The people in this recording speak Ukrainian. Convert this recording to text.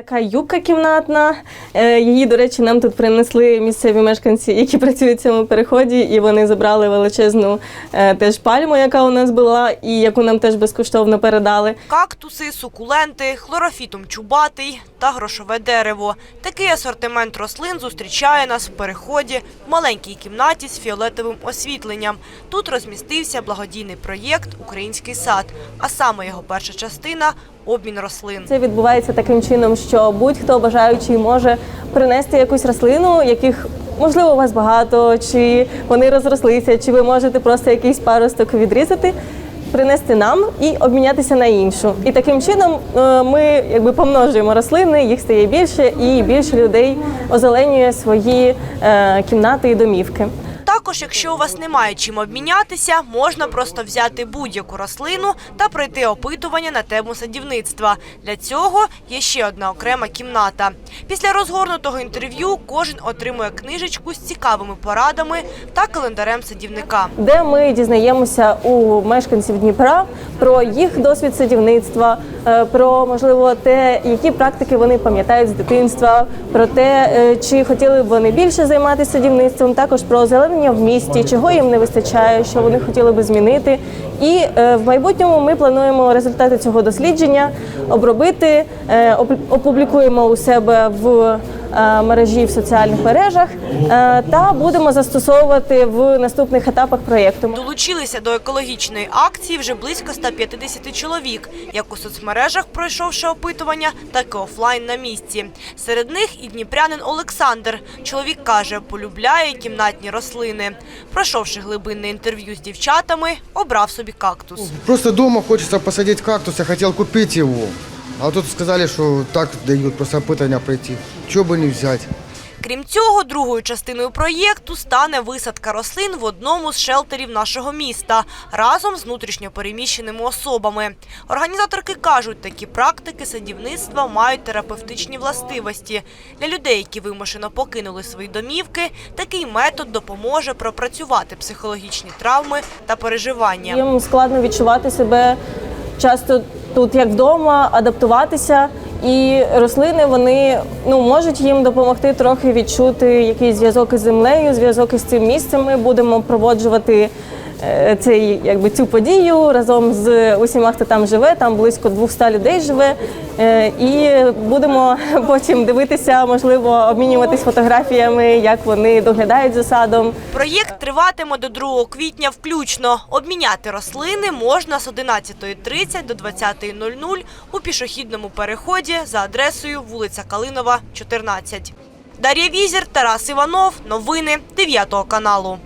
Така юбка кімнатна. Е, Її, до речі, нам тут принесли місцеві мешканці, які працюють в цьому переході, і вони забрали величезну е, теж пальму, яка у нас була, і яку нам теж безкоштовно передали. Кактуси, сукуленти, хлорофітум чубатий та грошове дерево. Такий асортимент рослин зустрічає нас в переході в маленькій кімнаті з фіолетовим освітленням. Тут розмістився благодійний проєкт Український сад, а саме його перша частина обмін рослин. Це відбувається таким чином, що будь-хто бажаючий може принести якусь рослину, яких можливо у вас багато, чи вони розрослися, чи ви можете просто якийсь паросток відрізати. Принести нам і обмінятися на іншу. І таким чином е, ми якби помножуємо рослини, їх стає більше, і більше людей озеленює свої е, кімнати і домівки. Також, якщо у вас немає чим обмінятися, можна просто взяти будь-яку рослину та пройти опитування на тему садівництва. Для цього є ще одна окрема кімната. Після розгорнутого інтерв'ю кожен отримує книжечку з цікавими порадами та календарем садівника. де ми дізнаємося у мешканців Дніпра про їх досвід садівництва, е, про можливо те, які практики вони пам'ятають з дитинства, про те, е, чи хотіли б вони більше займатися садівництвом, також про озеленення місті, чого їм не вистачає, що вони хотіли би змінити. І е, в майбутньому ми плануємо результати цього дослідження обробити, е, опублікуємо у себе в мережі в соціальних мережах е, та будемо застосовувати в наступних етапах проєкту. Долучилися до екологічної акції вже близько 150 чоловік, як у соцмережах, пройшовши опитування, так і офлайн на місці. Серед них і дніпрянин Олександр. Чоловік каже, полюбляє кімнатні рослини. Пройшовши глибинне інтерв'ю з дівчатами, обрав собі кактус. Просто дома хочется посадить кактус, я хотел купить его. А тут сказали, что так дают, просто опытание пройти. Чего бы не взять? Крім цього, другою частиною проєкту стане висадка рослин в одному з шелтерів нашого міста разом з внутрішньопереміщеними особами. Організаторки кажуть, такі практики садівництва мають терапевтичні властивості. Для людей, які вимушено покинули свої домівки, такий метод допоможе пропрацювати психологічні травми та переживання. Їм складно відчувати себе часто тут як вдома, адаптуватися. І рослини вони ну можуть їм допомогти трохи відчути якийсь зв'язок із землею, зв'язок із цим місцем. Ми будемо проводжувати цей якби цю подію разом з усіма, хто там живе. Там близько 200 людей живе. Е, І будемо потім дивитися, можливо, обмінюватись фотографіями, як вони доглядають за садом. Проєкт триватиме до 2 квітня включно. Обміняти рослини можна з 11.30 до 20.00 у пішохідному переході за адресою вулиця Калинова, 14. Дар'я Візір, Тарас Іванов. Новини 9 каналу.